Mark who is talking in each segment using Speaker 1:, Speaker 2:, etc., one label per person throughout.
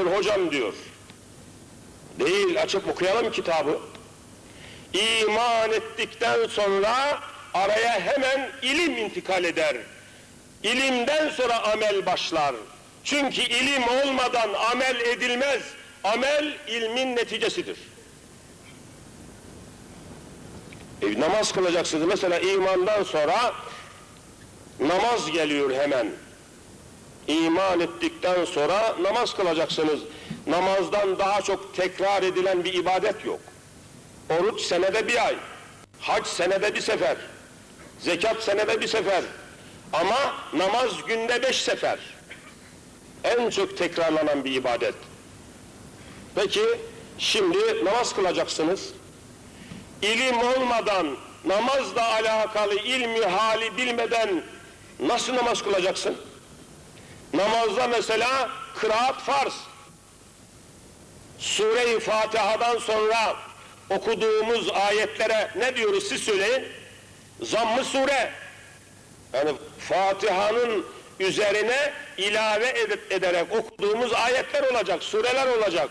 Speaker 1: gelir hocam diyor. Değil, açıp okuyalım kitabı. İman ettikten sonra araya hemen ilim intikal eder. İlimden sonra amel başlar. Çünkü ilim olmadan amel edilmez. Amel ilmin neticesidir. E, namaz kılacaksınız. Mesela imandan sonra namaz geliyor hemen. İman ettikten sonra namaz kılacaksınız. Namazdan daha çok tekrar edilen bir ibadet yok. Oruç senede bir ay. Hac senede bir sefer. Zekat senede bir sefer. Ama namaz günde beş sefer. En çok tekrarlanan bir ibadet. Peki şimdi namaz kılacaksınız. İlim olmadan, namazla alakalı ilmi hali bilmeden nasıl namaz kılacaksın? Namazda mesela kıraat farz. Sure-i Fatiha'dan sonra okuduğumuz ayetlere ne diyoruz siz söyleyin? Zamm-ı sure. Yani Fatiha'nın üzerine ilave ed- ederek okuduğumuz ayetler olacak, sureler olacak.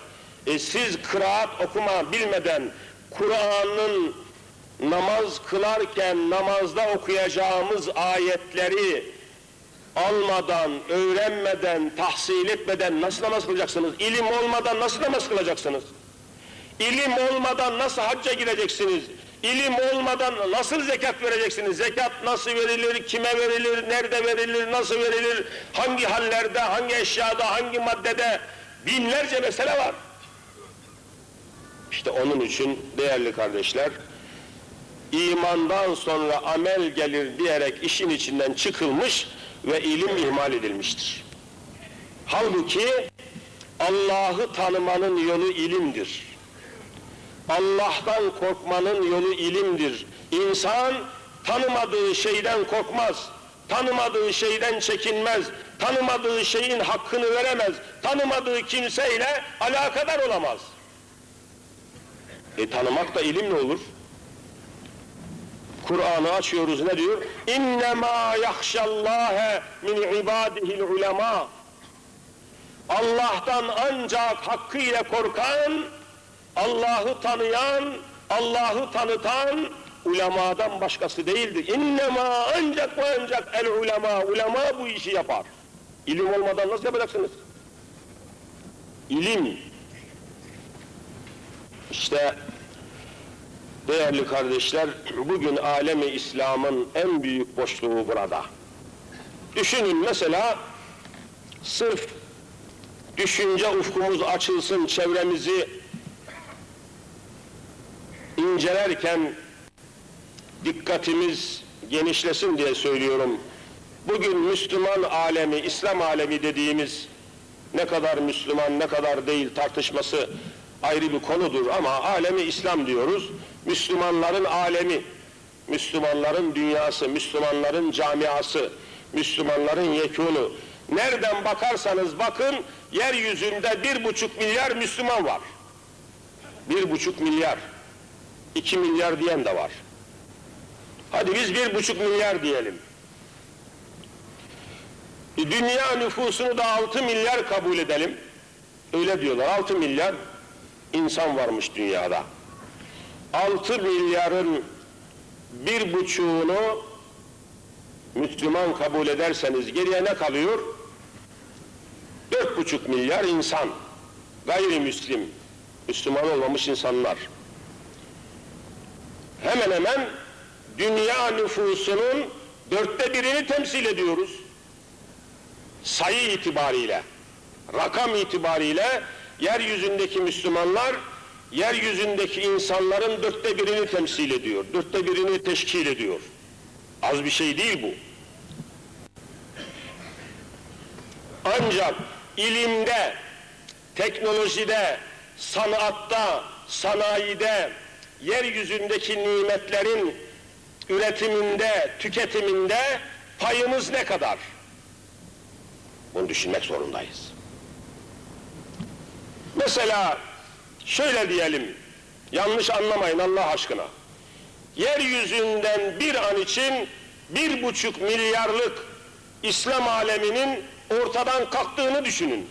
Speaker 1: E siz kıraat okuma bilmeden Kur'an'ın namaz kılarken namazda okuyacağımız ayetleri almadan, öğrenmeden, tahsil etmeden nasıl namaz kılacaksınız? İlim olmadan nasıl namaz kılacaksınız? İlim olmadan nasıl hacca gideceksiniz? İlim olmadan nasıl zekat vereceksiniz? Zekat nasıl verilir, kime verilir, nerede verilir, nasıl verilir, hangi hallerde, hangi eşyada, hangi maddede binlerce mesele var. İşte onun için değerli kardeşler, imandan sonra amel gelir diyerek işin içinden çıkılmış ve ilim ihmal edilmiştir. Halbuki Allah'ı tanımanın yolu ilimdir. Allah'tan korkmanın yolu ilimdir. İnsan tanımadığı şeyden korkmaz, tanımadığı şeyden çekinmez, tanımadığı şeyin hakkını veremez, tanımadığı kimseyle alakadar olamaz. E tanımak da ilim ne olur? Kur'an'ı açıyoruz ne diyor? İnnemâ yahşallâhe min ibâdihil ulemâ. Allah'tan ancak hakkıyla korkan, Allah'ı tanıyan, Allah'ı tanıtan ulemadan başkası değildir. İnnemâ ancak ve ancak el ulema, ulema bu işi yapar. İlim olmadan nasıl yapacaksınız? İlim. İşte Değerli kardeşler, bugün alemi İslam'ın en büyük boşluğu burada. Düşünün mesela, sırf düşünce ufkumuz açılsın, çevremizi incelerken dikkatimiz genişlesin diye söylüyorum. Bugün Müslüman alemi, İslam alemi dediğimiz ne kadar Müslüman, ne kadar değil tartışması ayrı bir konudur ama alemi İslam diyoruz. Müslümanların alemi, Müslümanların dünyası, Müslümanların camiası, Müslümanların yekûnu. Nereden bakarsanız bakın, yeryüzünde bir buçuk milyar Müslüman var. Bir buçuk milyar. iki milyar diyen de var. Hadi biz bir buçuk milyar diyelim. Dünya nüfusunu da altı milyar kabul edelim. Öyle diyorlar, altı milyar insan varmış dünyada. 6 milyarın bir buçuğunu Müslüman kabul ederseniz geriye ne kalıyor? Dört buçuk milyar insan, gayrimüslim, Müslüman olmamış insanlar. Hemen hemen dünya nüfusunun dörtte birini temsil ediyoruz. Sayı itibariyle, rakam itibariyle yeryüzündeki Müslümanlar yeryüzündeki insanların dörtte birini temsil ediyor. Dörtte birini teşkil ediyor. Az bir şey değil bu. Ancak ilimde, teknolojide, sanatta, sanayide, yeryüzündeki nimetlerin üretiminde, tüketiminde payımız ne kadar? Bunu düşünmek zorundayız. Mesela şöyle diyelim, yanlış anlamayın Allah aşkına. Yeryüzünden bir an için bir buçuk milyarlık İslam aleminin ortadan kalktığını düşünün.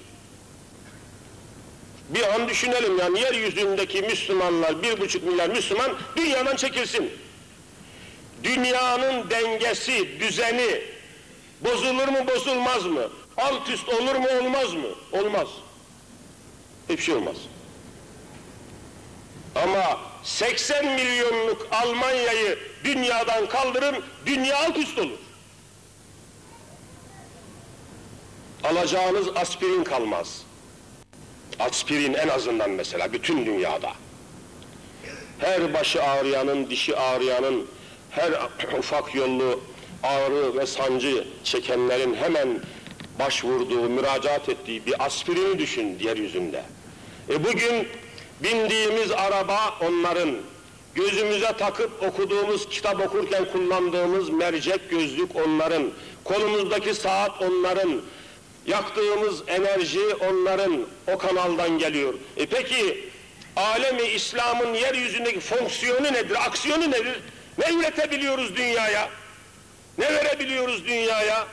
Speaker 1: Bir an düşünelim yani yeryüzündeki Müslümanlar, bir buçuk milyar Müslüman dünyadan çekilsin. Dünyanın dengesi, düzeni bozulur mu bozulmaz mı? Alt üst olur mu olmaz mı? Olmaz. Hiçbir şey olmaz. Ama 80 milyonluk Almanya'yı dünyadan kaldırın, dünya alt üst olur. Alacağınız aspirin kalmaz. Aspirin en azından mesela bütün dünyada. Her başı ağrıyanın, dişi ağrıyanın, her ufak yollu ağrı ve sancı çekenlerin hemen başvurduğu, müracaat ettiği bir aspirini düşün yeryüzünde. E bugün bindiğimiz araba onların, gözümüze takıp okuduğumuz, kitap okurken kullandığımız mercek gözlük onların, kolumuzdaki saat onların, yaktığımız enerji onların, o kanaldan geliyor. E peki, alemi İslam'ın yeryüzündeki fonksiyonu nedir, aksiyonu nedir? Ne üretebiliyoruz dünyaya? Ne verebiliyoruz dünyaya?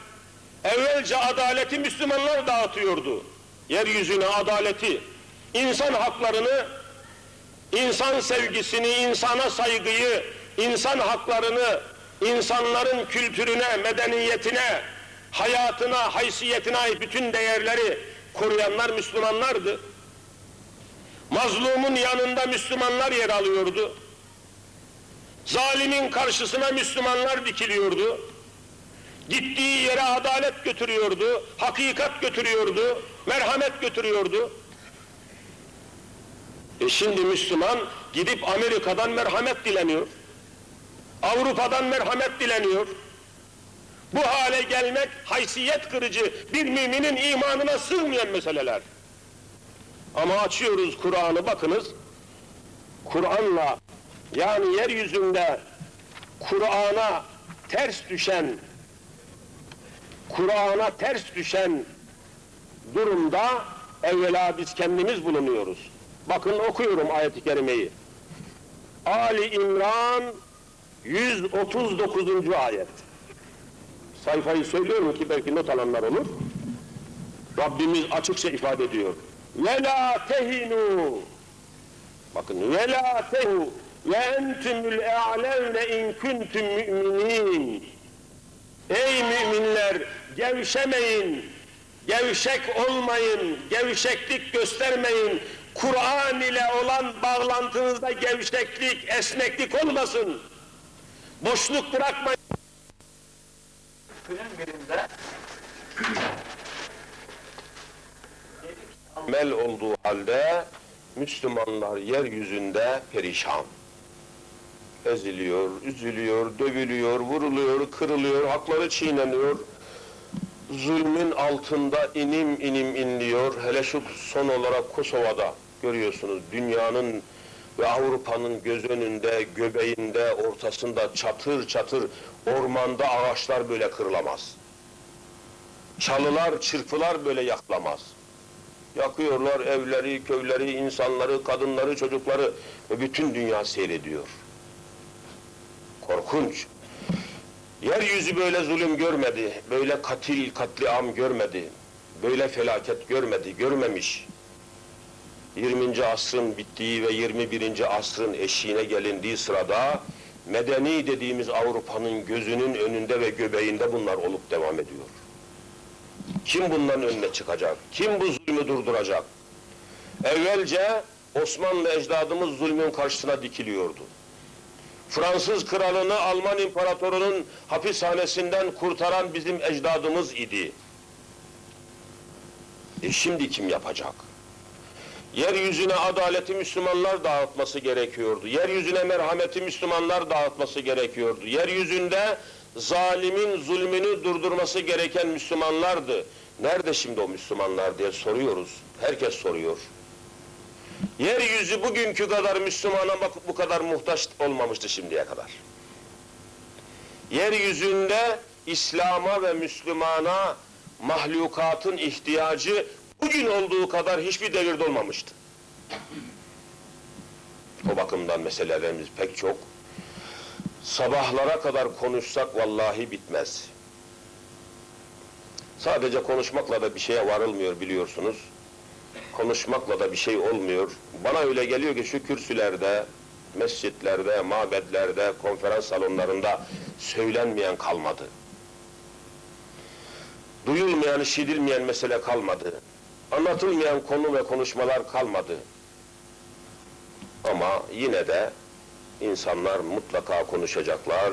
Speaker 1: Evvelce adaleti Müslümanlar dağıtıyordu. Yeryüzüne adaleti, insan haklarını, insan sevgisini, insana saygıyı, insan haklarını, insanların kültürüne, medeniyetine, hayatına, haysiyetine ait bütün değerleri koruyanlar Müslümanlardı. Mazlumun yanında Müslümanlar yer alıyordu. Zalimin karşısına Müslümanlar dikiliyordu. Gittiği yere adalet götürüyordu, hakikat götürüyordu, merhamet götürüyordu. E şimdi Müslüman gidip Amerika'dan merhamet dileniyor. Avrupa'dan merhamet dileniyor. Bu hale gelmek haysiyet kırıcı, bir müminin imanına sığmayan meseleler. Ama açıyoruz Kur'an'ı bakınız, Kur'an'la yani yeryüzünde Kur'an'a ters düşen Kur'an'a ters düşen durumda evvela biz kendimiz bulunuyoruz. Bakın okuyorum ayet-i kerimeyi. Ali İmran 139. ayet. Sayfayı söylüyorum ki belki not alanlar olur. Rabbimiz açıkça ifade ediyor. Ve la Bakın ve la tehu ve entumul a'levne in Ey müminler gevşemeyin, gevşek olmayın, gevşeklik göstermeyin. Kur'an ile olan bağlantınızda gevşeklik, esneklik olmasın. Boşluk bırakmayın.
Speaker 2: Günün birinde
Speaker 1: Mel olduğu halde Müslümanlar yeryüzünde perişan. Eziliyor, üzülüyor, dövülüyor, vuruluyor, kırılıyor, hakları çiğneniyor. Zulmün altında inim inim inliyor. Hele şu son olarak Kosova'da görüyorsunuz dünyanın ve Avrupa'nın göz önünde, göbeğinde, ortasında çatır çatır ormanda ağaçlar böyle kırılamaz. Çalılar, çırpılar böyle yaklamaz. Yakıyorlar evleri, köyleri, insanları, kadınları, çocukları ve bütün dünya seyrediyor. Korkunç. Yeryüzü böyle zulüm görmedi, böyle katil, katliam görmedi, böyle felaket görmedi, görmemiş. 20. asrın bittiği ve 21. asrın eşiğine gelindiği sırada medeni dediğimiz Avrupa'nın gözünün önünde ve göbeğinde bunlar olup devam ediyor. Kim bunların önüne çıkacak? Kim bu zulmü durduracak? Evvelce Osmanlı ecdadımız zulmün karşısına dikiliyordu. Fransız kralını Alman imparatorunun hapishanesinden kurtaran bizim ecdadımız idi. E şimdi kim yapacak? Yeryüzüne adaleti Müslümanlar dağıtması gerekiyordu. Yeryüzüne merhameti Müslümanlar dağıtması gerekiyordu. Yeryüzünde zalimin zulmünü durdurması gereken Müslümanlardı. Nerede şimdi o Müslümanlar diye soruyoruz. Herkes soruyor. Yeryüzü bugünkü kadar Müslümana bak bu kadar muhtaç olmamıştı şimdiye kadar. Yeryüzünde İslam'a ve Müslümana mahlukatın ihtiyacı bugün olduğu kadar hiçbir devirde olmamıştı. O bakımdan meselelerimiz pek çok. Sabahlara kadar konuşsak vallahi bitmez. Sadece konuşmakla da bir şeye varılmıyor biliyorsunuz. konuşmakla da bir şey olmuyor. Bana öyle geliyor ki şu kürsülerde, mescitlerde, mabedlerde, konferans salonlarında söylenmeyen kalmadı. Duyulmayan, işitilmeyen mesele kalmadı. Anlatılmayan konu ve konuşmalar kalmadı. Ama yine de insanlar mutlaka konuşacaklar.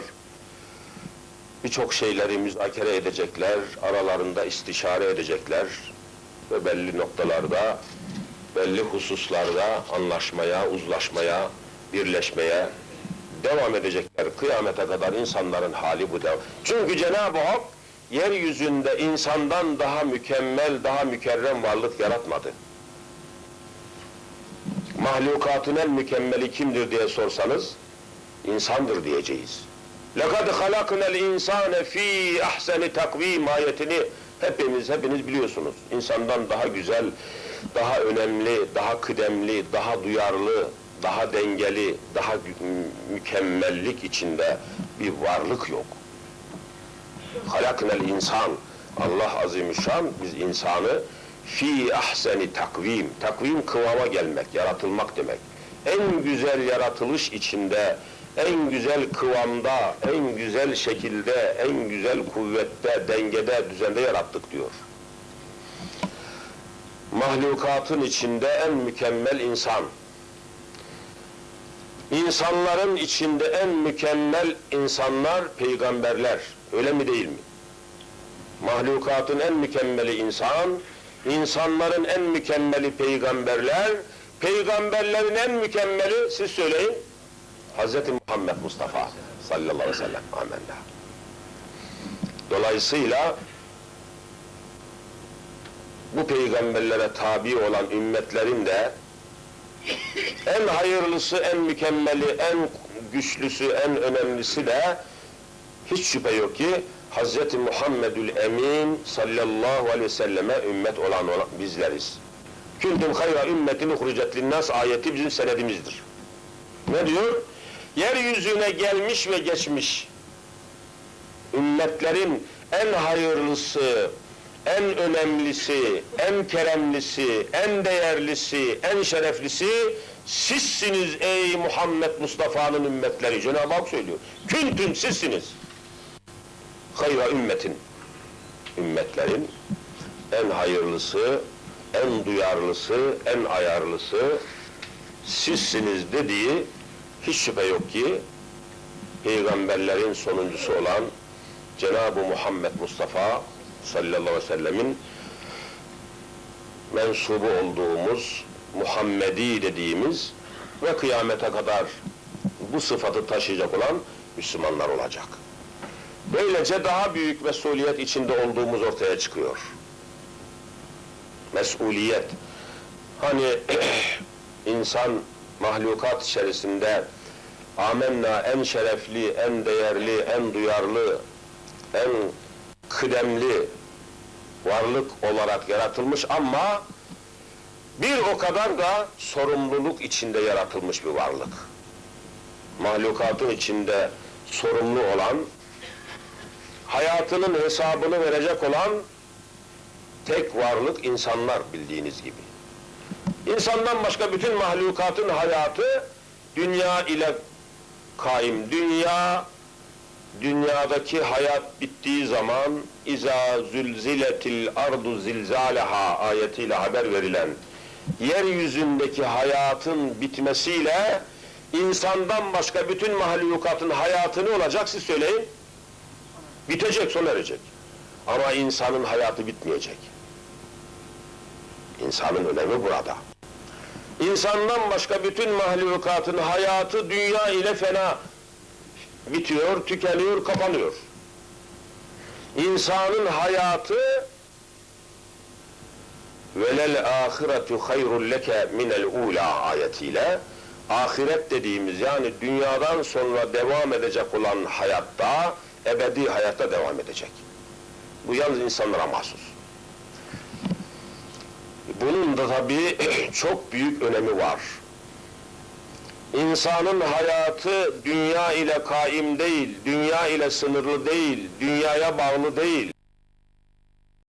Speaker 1: Birçok şeyleri müzakere edecekler, aralarında istişare edecekler ve belli noktalarda, belli hususlarda anlaşmaya, uzlaşmaya, birleşmeye devam edecekler. Kıyamete kadar insanların hali bu devam. Çünkü Cenab-ı Hak yeryüzünde insandan daha mükemmel, daha mükerrem varlık yaratmadı. Mahlukatın en mükemmeli kimdir diye sorsanız, insandır diyeceğiz. لَقَدْ خَلَقْنَا الْاِنْسَانَ ف۪ي اَحْسَنِ takvim ayetini hepiniz, hepiniz biliyorsunuz. İnsandan daha güzel, daha önemli, daha kıdemli, daha duyarlı, daha dengeli, daha mü- mükemmellik içinde bir varlık yok. halaknel insan Allah azimüşşan biz insanı fi ahseni takvim takvim kıvama gelmek yaratılmak demek. En güzel yaratılış içinde en güzel kıvamda en güzel şekilde en güzel kuvvette dengede düzende yarattık diyor. Mahlukatın içinde en mükemmel insan. İnsanların içinde en mükemmel insanlar peygamberler. Öyle mi değil mi? Mahlukatın en mükemmeli insan, insanların en mükemmeli peygamberler, peygamberlerin en mükemmeli siz söyleyin. Hz. Muhammed Mustafa sallallahu aleyhi ve sellem. Amenna. Dolayısıyla bu peygamberlere tabi olan ümmetlerin de en hayırlısı, en mükemmeli, en güçlüsü, en önemlisi de hiç şüphe yok ki Hz. Muhammedül Emin sallallahu aleyhi ve selleme ümmet olan, olan bizleriz. Kuntum hayra ümmetin uhricet linnas ayeti bizim senedimizdir. Ne diyor? Yeryüzüne gelmiş ve geçmiş ümmetlerin en hayırlısı, en önemlisi, en keremlisi, en değerlisi, en şereflisi sizsiniz ey Muhammed Mustafa'nın ümmetleri. Cenab-ı Hak söylüyor. Küntüm sizsiniz. Hayra ümmetin. Ümmetlerin en hayırlısı, en duyarlısı, en ayarlısı sizsiniz dediği hiç şüphe yok ki peygamberlerin sonuncusu olan Cenab-ı Muhammed Mustafa sallallahu aleyhi ve sellemin mensubu olduğumuz Muhammedi dediğimiz ve kıyamete kadar bu sıfatı taşıyacak olan Müslümanlar olacak. Böylece daha büyük mesuliyet içinde olduğumuz ortaya çıkıyor. Mesuliyet. Hani insan mahlukat içerisinde amenna en şerefli, en değerli, en duyarlı, en kıdemli varlık olarak yaratılmış ama bir o kadar da sorumluluk içinde yaratılmış bir varlık. Mahlukatın içinde sorumlu olan, hayatının hesabını verecek olan tek varlık insanlar bildiğiniz gibi. İnsandan başka bütün mahlukatın hayatı dünya ile kaim. Dünya dünyadaki hayat bittiği zaman iza zülziletil ardu zilzalaha ayetiyle haber verilen yeryüzündeki hayatın bitmesiyle insandan başka bütün mahlukatın hayatı ne olacak siz söyleyin. Bitecek, sona erecek. Ama insanın hayatı bitmeyecek. İnsanın önemi burada. İnsandan başka bütün mahlukatın hayatı dünya ile fena bitiyor, tükeniyor, kapanıyor. İnsanın hayatı velel ahiretu hayrun leke minel ula ayetiyle ahiret dediğimiz yani dünyadan sonra devam edecek olan hayatta ebedi hayatta devam edecek. Bu yalnız insanlara mahsus. Bunun da tabii çok büyük önemi var. İnsanın hayatı dünya ile kaim değil, dünya ile sınırlı değil, dünyaya bağlı değil.